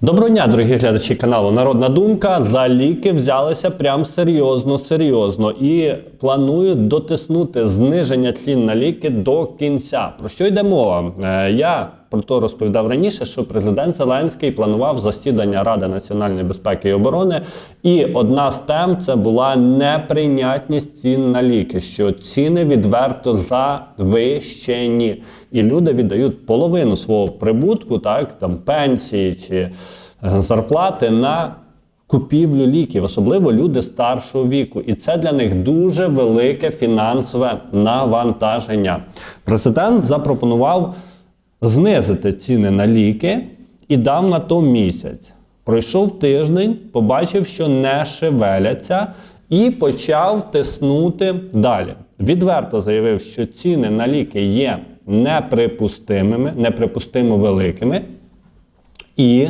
Доброго дня, дорогі глядачі каналу Народна Думка. За ліки взялися прям серйозно, серйозно і планують дотиснути зниження цін на ліки до кінця. Про що йде мова? Е, Я про то розповідав раніше, що президент Зеленський планував засідання Ради національної безпеки і оборони. І одна з тем це була неприйнятність цін на ліки, що ціни відверто завищені. І люди віддають половину свого прибутку, так там пенсії чи е, зарплати на купівлю ліків, особливо люди старшого віку. І це для них дуже велике фінансове навантаження. Президент запропонував знизити ціни на ліки і дав на то місяць. Пройшов тиждень, побачив, що не шевеляться, і почав тиснути далі. Відверто заявив, що ціни на ліки є неприпустимими, неприпустимо великими. І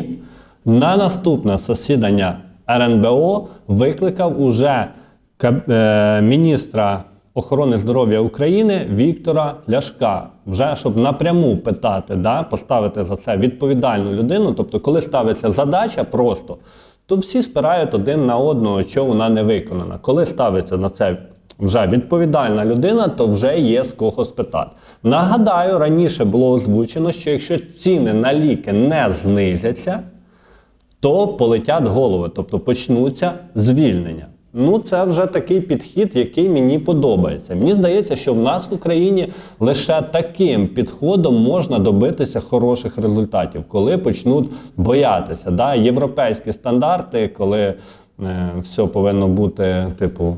на наступне засідання РНБО викликав уже е, міністра охорони здоров'я України Віктора Ляшка, вже щоб напряму питати, да, поставити за це відповідальну людину. Тобто, коли ставиться задача просто, то всі спирають один на одного, що вона не виконана. Коли ставиться на це вже відповідальна людина, то вже є з кого спитати. Нагадаю, раніше було озвучено, що якщо ціни на ліки не знизяться, то полетять голови, тобто почнуться звільнення. Ну, це вже такий підхід, який мені подобається. Мені здається, що в нас в Україні лише таким підходом можна добитися хороших результатів, коли почнуть боятися. Да? Європейські стандарти, коли е, все повинно бути, типу,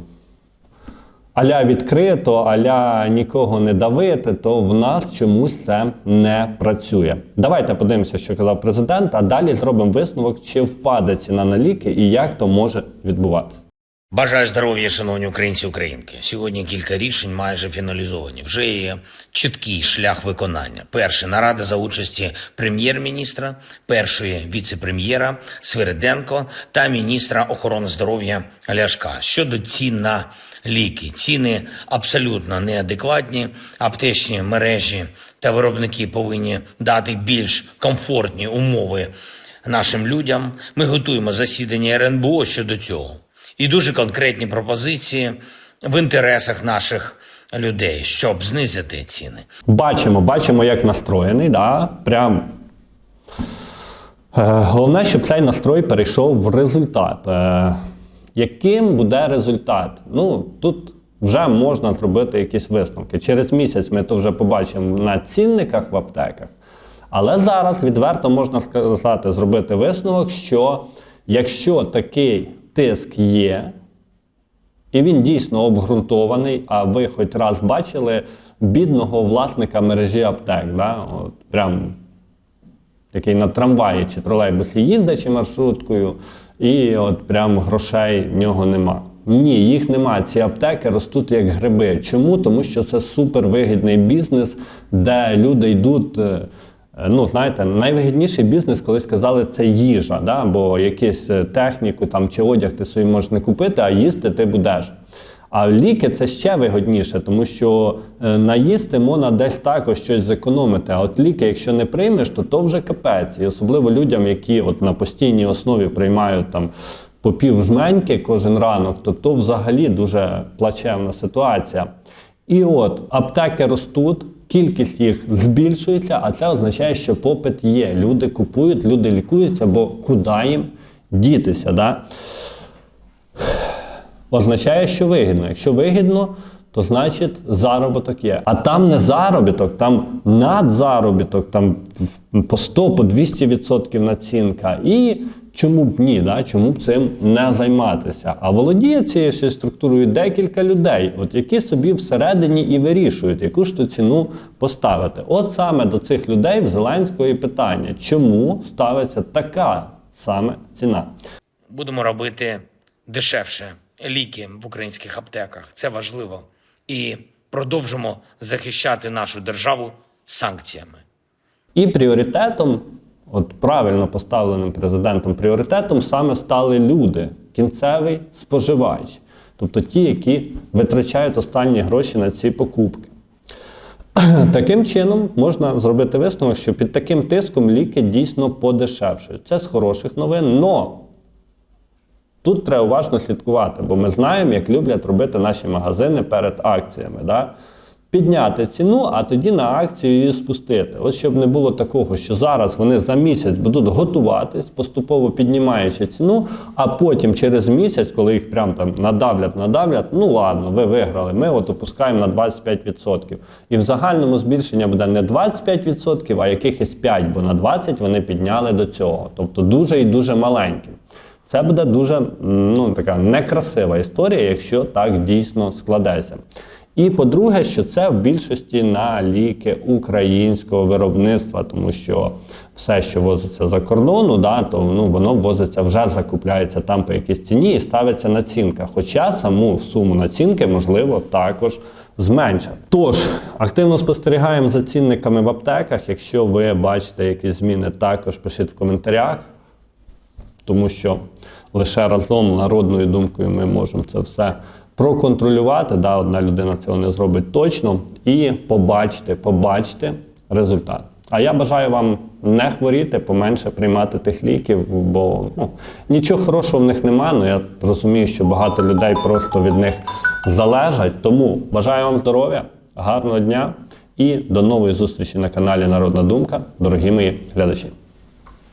аля відкрито, аля нікого не давити, то в нас чомусь це не працює. Давайте подивимося, що казав президент, а далі зробимо висновок, чи впаде ціна на ліки і як то може відбуватися. Бажаю здоров'я, шановні українці українки. Сьогодні кілька рішень майже фіналізовані. Вже є чіткий шлях виконання. Перше нарада за участі прем'єр-міністра, першої віце-прем'єра Свириденко та міністра охорони здоров'я Ляшка щодо цін на ліки. Ціни абсолютно неадекватні. Аптечні мережі та виробники повинні дати більш комфортні умови нашим людям. Ми готуємо засідання РНБО щодо цього і дуже конкретні пропозиції в інтересах наших людей, щоб знизити ціни. Бачимо, бачимо, як настроєний. Да? Прям. Е, головне, щоб цей настрой перейшов в результат. Е, яким буде результат? Ну, тут вже можна зробити якісь висновки. Через місяць ми то вже побачимо на цінниках в аптеках. Але зараз відверто можна сказати, зробити висновок, що якщо такий тиск є, і він дійсно обґрунтований. А ви хоч раз бачили бідного власника мережі аптек, да? От, прям який на трамваї чи тролейбусі їздить чи маршруткою, і от прям грошей в нього нема. Ні, їх нема. Ці аптеки ростуть як гриби. Чому? Тому що це супервигідний бізнес, де люди йдуть. Е, Ну, знаєте, найвигідніший бізнес, коли сказали, це їжа, да? бо якусь е, техніку там, чи одяг ти собі можеш не купити, а їсти ти будеш. А ліки це ще вигідніше, тому що е, наїсти можна десь також щось зекономити. А от ліки, якщо не приймеш, то то вже капець. І особливо людям, які от на постійній основі приймають там по пів жменьки кожен ранок, то то взагалі дуже плачевна ситуація. І от аптеки ростуть, кількість їх збільшується, а це означає, що попит є. Люди купують, люди лікуються, бо куди їм дітися. Да? означає, що вигідно. Якщо вигідно, то значить заробіток є. А там не заробіток, там надзаробіток, там по 100, по 200 відсотків націнка. І чому б ні, да? чому б цим не займатися? А володіє цією структурою декілька людей, от які собі всередині і вирішують, яку ж ту ціну поставити. От саме до цих людей в Зеленського і питання, чому ставиться така саме ціна? Будемо робити дешевше ліки в українських аптеках. Це важливо. І продовжимо захищати нашу державу санкціями. І пріоритетом, от правильно поставленим президентом пріоритетом, саме стали люди, кінцевий споживач, тобто ті, які витрачають останні гроші на ці покупки. Таким чином можна зробити висновок, що під таким тиском ліки дійсно подешевшують. Це з хороших новин, но тут треба уважно слідкувати, бо ми знаємо, як люблять робити наші магазини перед акціями. Да? Підняти ціну, а тоді на акцію її спустити. Ось щоб не було такого, що зараз вони за місяць будуть готуватись, поступово піднімаючи ціну, а потім через місяць, коли їх прям там надавлять, надавлять, ну ладно, ви виграли, ми от опускаємо на 25%. І в загальному збільшення буде не 25%, а якихось 5%, бо на 20% вони підняли до цього. Тобто дуже і дуже маленьким. Це буде дуже ну, така некрасива історія, якщо так дійсно складеться. І по-друге, що це в більшості на ліки українського виробництва, тому що все, що возиться за кордону, да, то ну, воно возиться вже закупляється там по якійсь ціні і ставиться націнка. Хоча саму суму націнки можливо також зменшати. Тож активно спостерігаємо за цінниками в аптеках. Якщо ви бачите якісь зміни, також пишіть в коментарях тому що лише разом народною думкою ми можемо це все проконтролювати. Да, одна людина цього не зробить точно, і побачити, побачити результат. А я бажаю вам не хворіти, поменше приймати тих ліків, бо ну, нічого хорошого в них немає. Ну я розумію, що багато людей просто від них залежать. Тому бажаю вам здоров'я, гарного дня і до нової зустрічі на каналі Народна Думка, дорогі мої глядачі.